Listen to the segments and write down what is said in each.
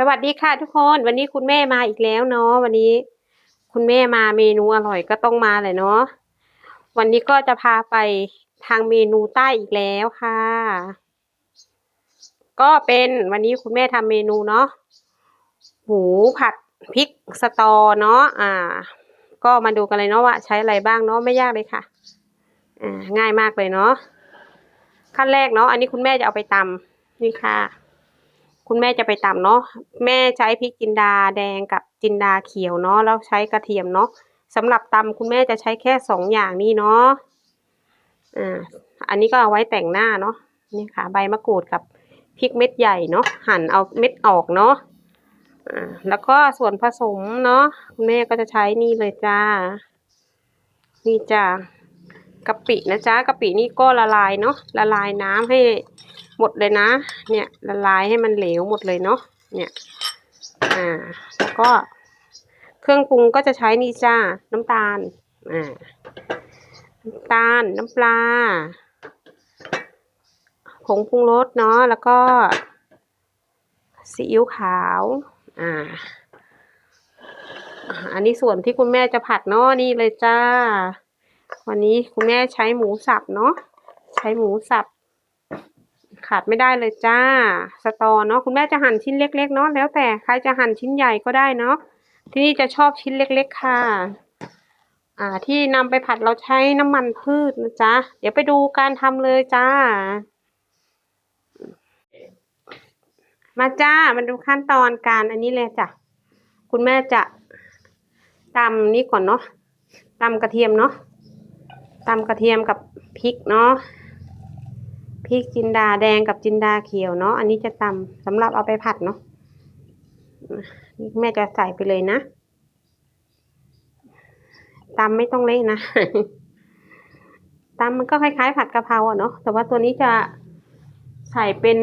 สวัสดีค่ะทุกคนวันนี้คุณแม่มาอีกแล้วเนาะวันนี้ คุณแม่มาเมนูอร่อยก็ต้องมาเลยเนาะวันนี้ก็จะพาไปทางเมนูใต้อีกแล้วค่ะ ก็เป็นวันนี้คุณแม่ทำเมนูเนาะหมูผัดพริกสตอเนาะอ่า ก็มาดูกันเลยเนาะว่าใช้อะไรบ้างเนาะไม่ยากเลยค่ะอ่าง่ายมากเลยเนาะขั้นแรกเนาะอันนี้คุณแม่จะเอาไปตำนี่ค่ะ คุณแม่จะไปตำเนาะแม่ใช้พริกจินดาแดงกับจินดาเขียวเนาะแล้วใช้กระเทียมเนาะสำหรับตำคุณแม่จะใช้แค่สองอย่างนี้เนาะอ่าอันนี้ก็เอาไว้แต่งหน้าเนาะนี่ค่ะ ใบมะกรูดกับพริกเม็ดใหญ่เนาะหั่นเอาเม็ดออกเนาะอ่าแล้วก็ส่วนผสมเนาะคุณแม่ก็จะใช้นี่เลยจ้า นี่จ้ากะปินะจ๊ะกะปินี่ก็ละลายเนาะละลายน้ำให้ หมดเลยนะ เนี่ยละลายให้มันเหลวหมดเลยเนาะ เนี่ยอ่าแล้วก็เครื่องปรุงก็จะใช้นี่จ้า น้ำตาลอ่าน้ำตาลน้ำปลาผงปรุงรสเนาะแล้วก็ซีอิ๊วขาวอ่าอันนี้ส่วนที่คุณแม่จะผัดเนาะนี่เลยจ้า วันนี้คุณแม่ใช้หมูสับเนาะใช้หมูสับ ขาดไม่ได้เลยจ้า สตอเนาะคุณแม่จะหั่นชิ้นเล็ก ๆ เนาะแล้วแต่ใครจะหั่นชิ้นใหญ่ก็ได้เนาะที่นี่จะชอบชิ้นเล็ก ๆ ค่ะ อ่า ที่นำไปผัดเราใช้น้ำมันพืชนะจ๊ะเดี๋ยวไปดูการทำเลยจ้า มาจ้ามาดูขั้นตอนการอันนี้เลยจ้ะคุณแม่จะตำนี่ก่อนเนาะตำกระเทียมเนาะตำกระเทียมกับพริกเนาะ พริกจินดาแดงกับจินดาเขียวเนาะอันนี้จะตำสำหรับเอาไปผัดเนาะนี่แม่จะใส่ไปเลยนะตำไม่ต้องเละนะตำมันก็คล้ายๆ ผัดกะเพราเนาะแต่ว่าตัวนี้จะใส่เป็น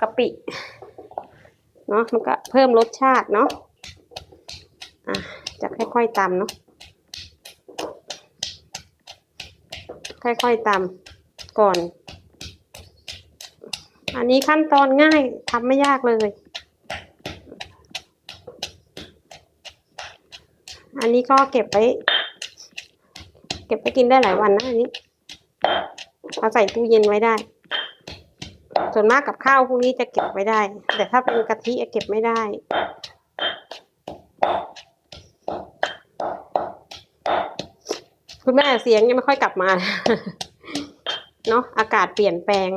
กะปิเนาะมันก็เพิ่มรสชาติเนาะอะจะค่อยๆตำเนาะค่อยๆตำก่อน อันนี้ขั้นตอนง่ายทำไม่ยากเลย อันนี้ก็เก็บไว้เก็บไปกินได้หลายวันนะอันนี้เอาใส่ตู้เย็นไว้ได้ ส่วนมากกับข้าวพวกนี้จะเก็บไว้ได้ แต่ถ้าเป็นกะทิเก็บไม่ได้คุณแม่เสียงยังไม่ค่อยกลับมา เนาะอากาศเปลี่ยนแปลง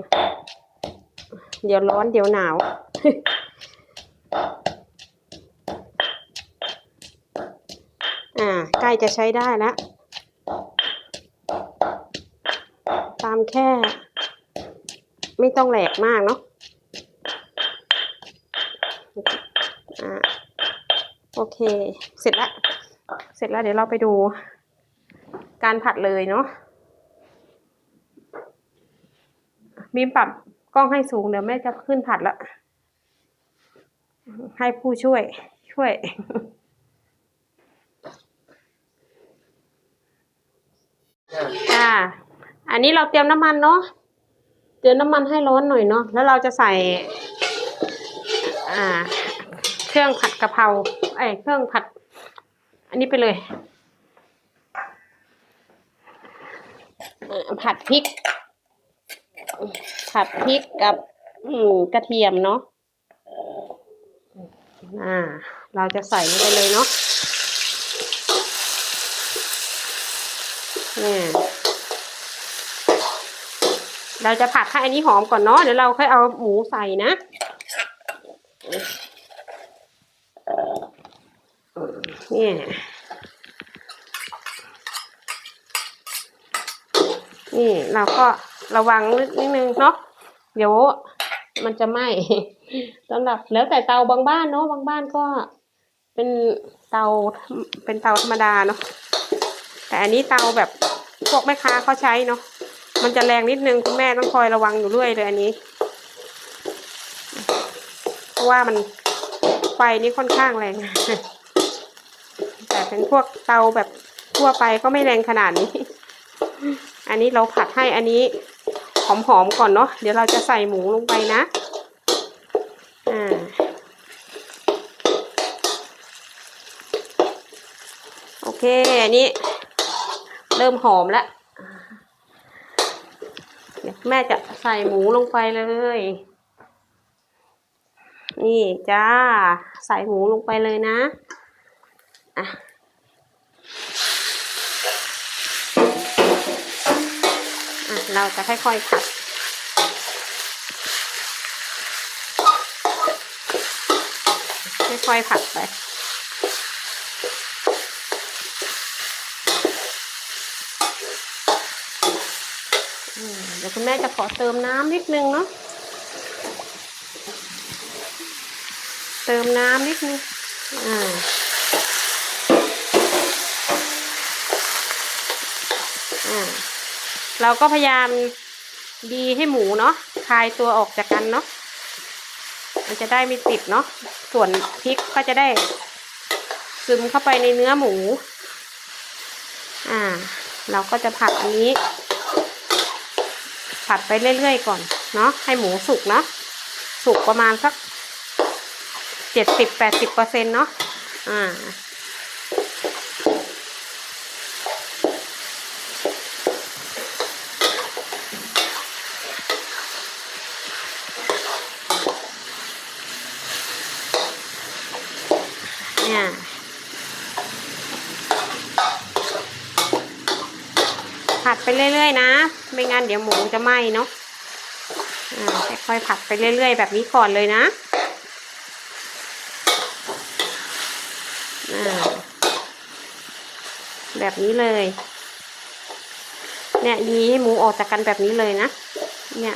เดี๋ยวร้อนเดี๋ยวหนาว อ่าใกล้จะใช้ได้แล้ว ตามแค่ ไม่ต้องแหลกมากเนาะอ่าโอเค เสร็จล้วเสร็จแล้วเดี๋ยวเราไปดู การผัดเลยเนาะบีมปรับ กล้องให้สูงเดี๋ยวแม่จะขึ้นผัดละ ให้ผู้ช่วย ช่วย อ่า อันนี้เราเตรียมน้ำมันเนาะ เตรียมน้ำมันให้ร้อนหน่อยเนาะ แล้วเราจะใส่ อ่า เครื่องผัดกะเพรา ไอ้เครื่องผัด อันนี้ไปเลย ผัดพริก ผัดพริกกับอืมกระเทียมเนาะอ่า เราจะใส่ลงไปเลยเนาะเนี่ยเราจะผัดให้อันนี้หอมก่อนเนาะเดี๋ยวเราค่อยเอาหมูใส่นะเนี่ยนี่เราก็ ระวังนิดนึงเนาะเดี๋ยวมันจะไหม้สำหรับแล้วแต่เตาบางบ้านเนาะบางบ้านก็เป็นเตาเป็นเตาธรรมดาเนาะแต่อันนี้เตาแบบพวกแม่ค้าเขาใช้เนาะมันจะแรงนิดนึงคุณแม่ต้องคอยระวังอยู่เรื่อยเลยอันนี้ เพราะว่ามันไฟนี่ค่อนข้างแรง แต่เป็นพวกเตาแบบทั่วไปก็ไม่แรงขนาดนี้ อันนี้เราผัดให้อันนี้ หอมๆก่อนเนาะเดี๋ยวเราจะใส่หมูลงไปนะอ่าโอเคอันนี้ เริ่มหอมแล้วแม่จะใส่หมูลงไปเลย นี่จ้า ใส่หมูลงไปเลยนะ อะ เราจะค่อยๆผัดค่อยๆผัดไปเดี๋ยวคุณแม่จะขอเติมน้ำนิดนึงเนาะ เติมน้ำนิดนึง อ่าอ่า เราก็พยายามดีให้หมูเนาะคลายตัวออกจากกันเนาะมันจะได้ไม่ติดเนาะส่วนพริกก็จะได้ ซึมเข้าไปในเนื้อหมู อ่า เราก็จะผัดอันนี้ ผัดไปเรื่อยๆก่อนเนาะให้หมูสุกเนาะสุกประมาณสักเจ็ดสิบแปดสิบเปอร์เซ็นเนาะอ่า เนี่ย ผัดไปเรื่อยๆนะ ไม่งั้นเดี๋ยวหมูจะไหม้เนาะอ่าค่อยๆผัดไปเรื่อยๆ แบบนี้ก่อนเลยนะอ่าแบบนี้เลย เนี่ยยีให้หมูออกจากกันแบบนี้เลยนะ เนี่ย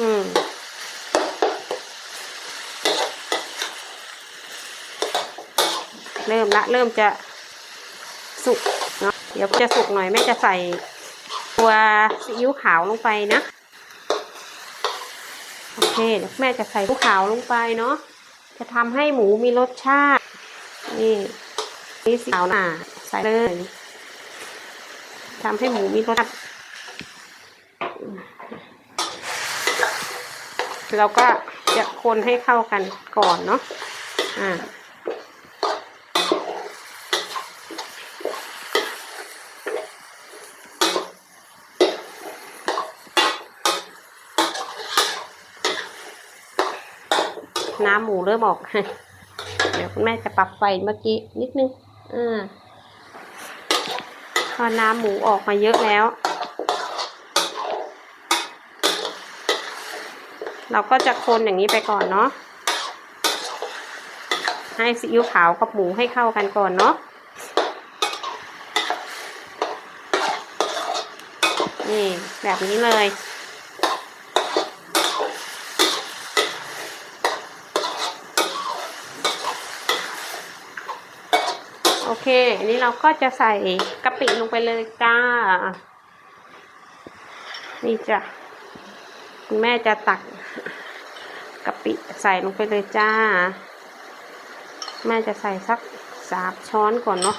อืมเริ่มละเริ่มจะสุกเนาะเดี๋ยวจะสุกหน่อยแม่จะใส่ตัวซีอิ๊วขาวลงไปนะโอเคแม่จะใส่ซีอิ๊วขาวลงไปเนาะจะทำให้หมูมีรสชาติ นี่นี่สีขาวน่ะใส่เลยทำให้หมูมีรสชาติ เราก็จะคนให้เข้ากันก่อนเนาะอ่าน้ำหมูเริ่มออกเดี๋ยวคุณแม่จะปรับไฟเมื่อกี้นิดนึงอ่าพอน้ำหมูออกมาเยอะแล้ว เราก็จะคนอย่างนี้ไปก่อนเนาะให้ซีอิ๊วขาวกับหมูให้เข้ากันก่อนเนาะนี่แบบนี้เลย โอเค อันนี้เราก็จะใส่กะปิลงไปเลยจ้า นี่จ้ะคุณแม่จะตัก กะปิใส่ลงไปเลยจ้า แม่จะใส่สักสามช้อนก่อนเนาะ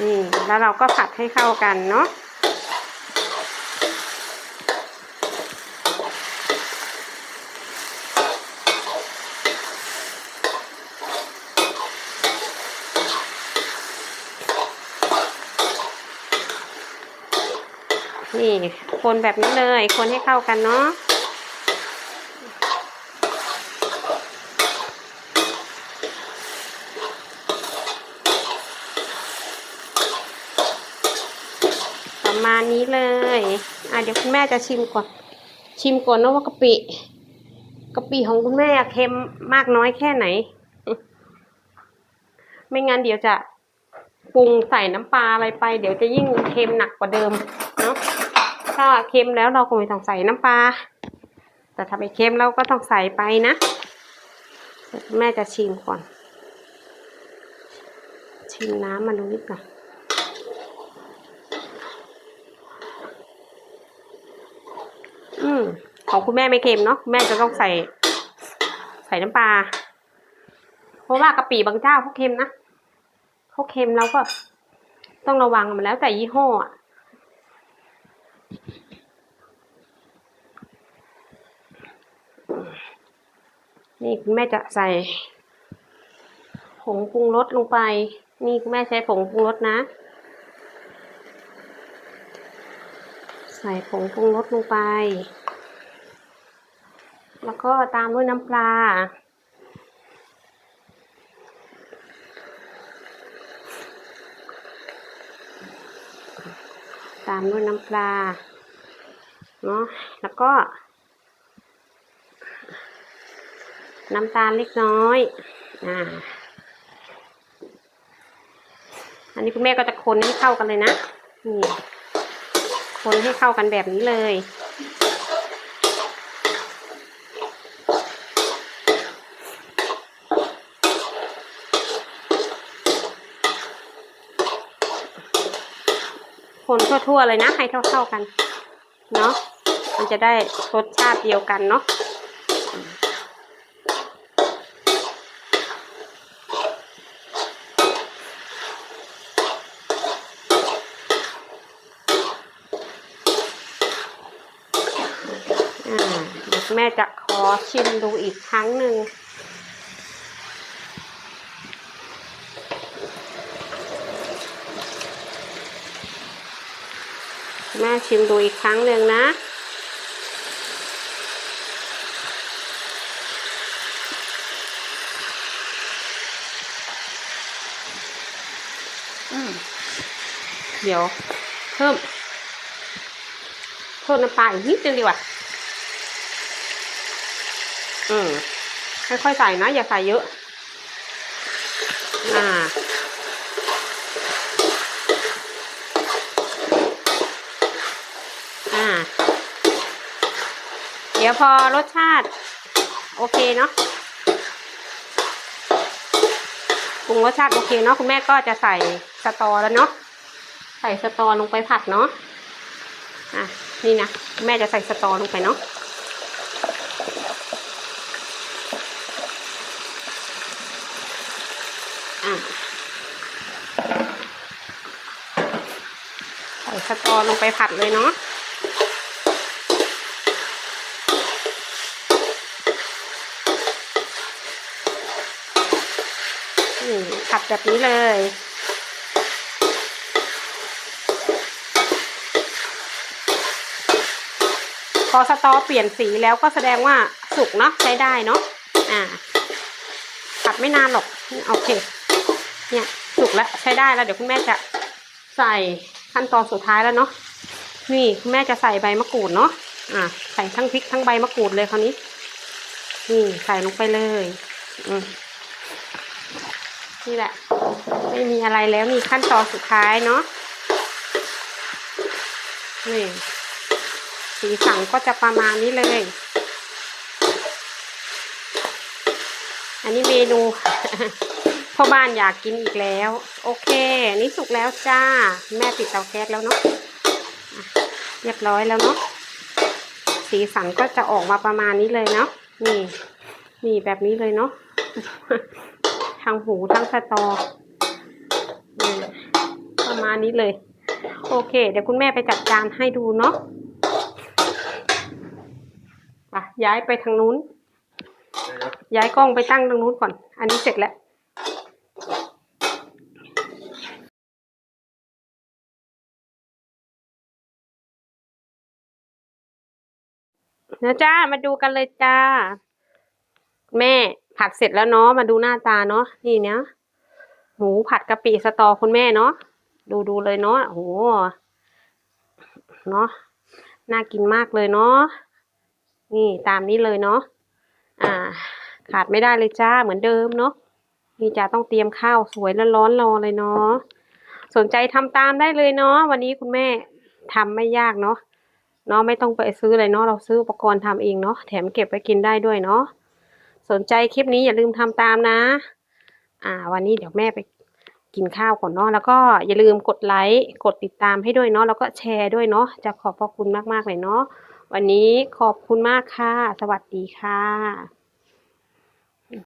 นี่แล้วเราก็ผัดให้เข้ากันเนาะ นี่ คนแบบนี้เลย คนให้เข้ากันเนาะประมาณนี้เลยอะเดี๋ยวคุณแม่จะชิมก่อน ชิมก่อนนะว่ากะปิกะปิของคุณแม่เค็มมากน้อยแค่ไหน ไม่งั้นเดี๋ยวจะปรุงใส่น้ำปลาอะไรไป เดี๋ยวจะยิ่งเค็มหนักกว่าเดิม ถ้าเค็มแล้วเราก็ไม่ต้องใส่น้ำปลา แต่ถ้าไม่เค็มเราก็ต้องใส่ไปนะ แม่จะชิมก่อน ชิมน้ำมันดูนิดหน่อยอืมของคุณแม่ไม่เค็มเนาะแม่จะต้องใส่ ใส่น้ำปลา เพราะว่ากะปิบางเจ้าเขาเค็มนะเขาเค็มเราก็ต้องระวังมันแล้วแต่ยี่ห้ออะ นี่คุณแม่จะใส่ผงปรุงรสลงไป นี่คุณแม่ใช้ผงปรุงรสนะ ใส่ผงปรุงรสลงไป แล้วก็ตามด้วยน้ำปลา ตามด้วยน้ำปลา เนาะ แล้วก็ น้ำตาลเล็กน้อยอ่าอันนี้คุณแม่ก็จะคนให้เข้ากันเลยนะ นี่ คนให้เข้ากันแบบนี้เลย คนทั่วๆเลยนะ ให้เท่าๆกัน เนาะ มันจะได้รสชาติเดียวกันเนาะ อ่าเดี๋ยว แม่จะขอชิมดูอีกครั้งหนึ่งแม่ชิมดูอีกครั้งหนึ่งนะอืมเดี๋ยว เพิ่มเพิ่มน้ำปลาอีกนิดนึงดีกว่า อืม ค่อยๆใส่นะ อย่าใส่เยอะ อ่า อ่า เดี๋ยวพอรสชาติ โอเคเนาะปรุงรสชาติโอเคเนาะคุณแม่ก็จะใส่สตอแล้วเนาะใส่สตอลงไปผัดเนาะอะนี่นะแม่จะใส่สตอลงไปเนาะ ใสตอลงไปผัดเลยเนาะนี่ผัดแบบนี้เลย พอสตอเปลี่ยนสีแล้วก็แสดงว่าสุกเนาะใช้ได้เนาะอ่าผัดไม่นานหรอกโอเค เนี่ยสุกแล้วใช้ได้แล้วเดี๋ยวคุณแม่จะใส่ ขั้นตอนสุดท้ายแล้วเนาะนี่คุณแม่จะใส่ใบมะกรูดเนาะอ่าใส่ทั้งพริกทั้งใบมะกรูดเลยคราวนี้ นี่ใส่ลงไปเลยอืมนี่แหละ ไม่มีอะไรแล้วนี่ขั้นตอนสุดท้ายเนาะนี่สีสันก็จะประมาณนี้เลย อันนี้เมนู พ่อบ้านอยากกินอีกแล้ว โอเค นี่สุกแล้วจ้า แม่ปิดเตาแก๊สแล้วเนาะเรียบร้อยแล้วเนาะสีสันก็จะออกมาประมาณนี้เลยเนาะนี่ นี่แบบนี้เลยเนาะทางหูทั้งสตอประมาณนี้เลย โอเค เดี๋ยวคุณแม่ไปจัดจานให้ดูเนาะอะย้ายไปทางนู้น ย้ายกล้องไปตั้งตรงนู้นก่อน อันนี้เสร็จแล้ว นะจ้ามาดูกันเลยจ้า แม่ผัดเสร็จแล้วเนาะมาดูหน้าตาเนาะนี่เนี้ยหมูผัดกะปิสตอคุณแม่เนาะดูดูเลยเนาะโอ้โหเนาะน่ากินมากเลยเนาะนี่ตามนี้เลยเนาะอ่า ขาดไม่ได้เลยจ้าเหมือนเดิมเนาะนี่จ้าต้องเตรียมข้าวสวยแล้วร้อนๆรอเลยเนาะสนใจทำตามได้เลยเนาะวันนี้คุณแม่ทำไม่ยากเนาะ เนาะไม่ต้องไปซื้ออะไรเนาะเราซื้ออุปกรณ์ทำเองเนาะแถมเก็บไว้กินได้ด้วยเนาะสนใจคลิปนี้อย่าลืมทำตามนะ อ่า วันนี้เดี๋ยวแม่ไปกินข้าวก่อนเนาะแล้วก็อย่าลืมกดไลค์กดติดตามให้ด้วยเนาะแล้วก็แชร์ด้วยเนาะจะขอบพระคุณมากๆเลยเนาะวันนี้ขอบคุณมากค่ะ สวัสดีค่ะ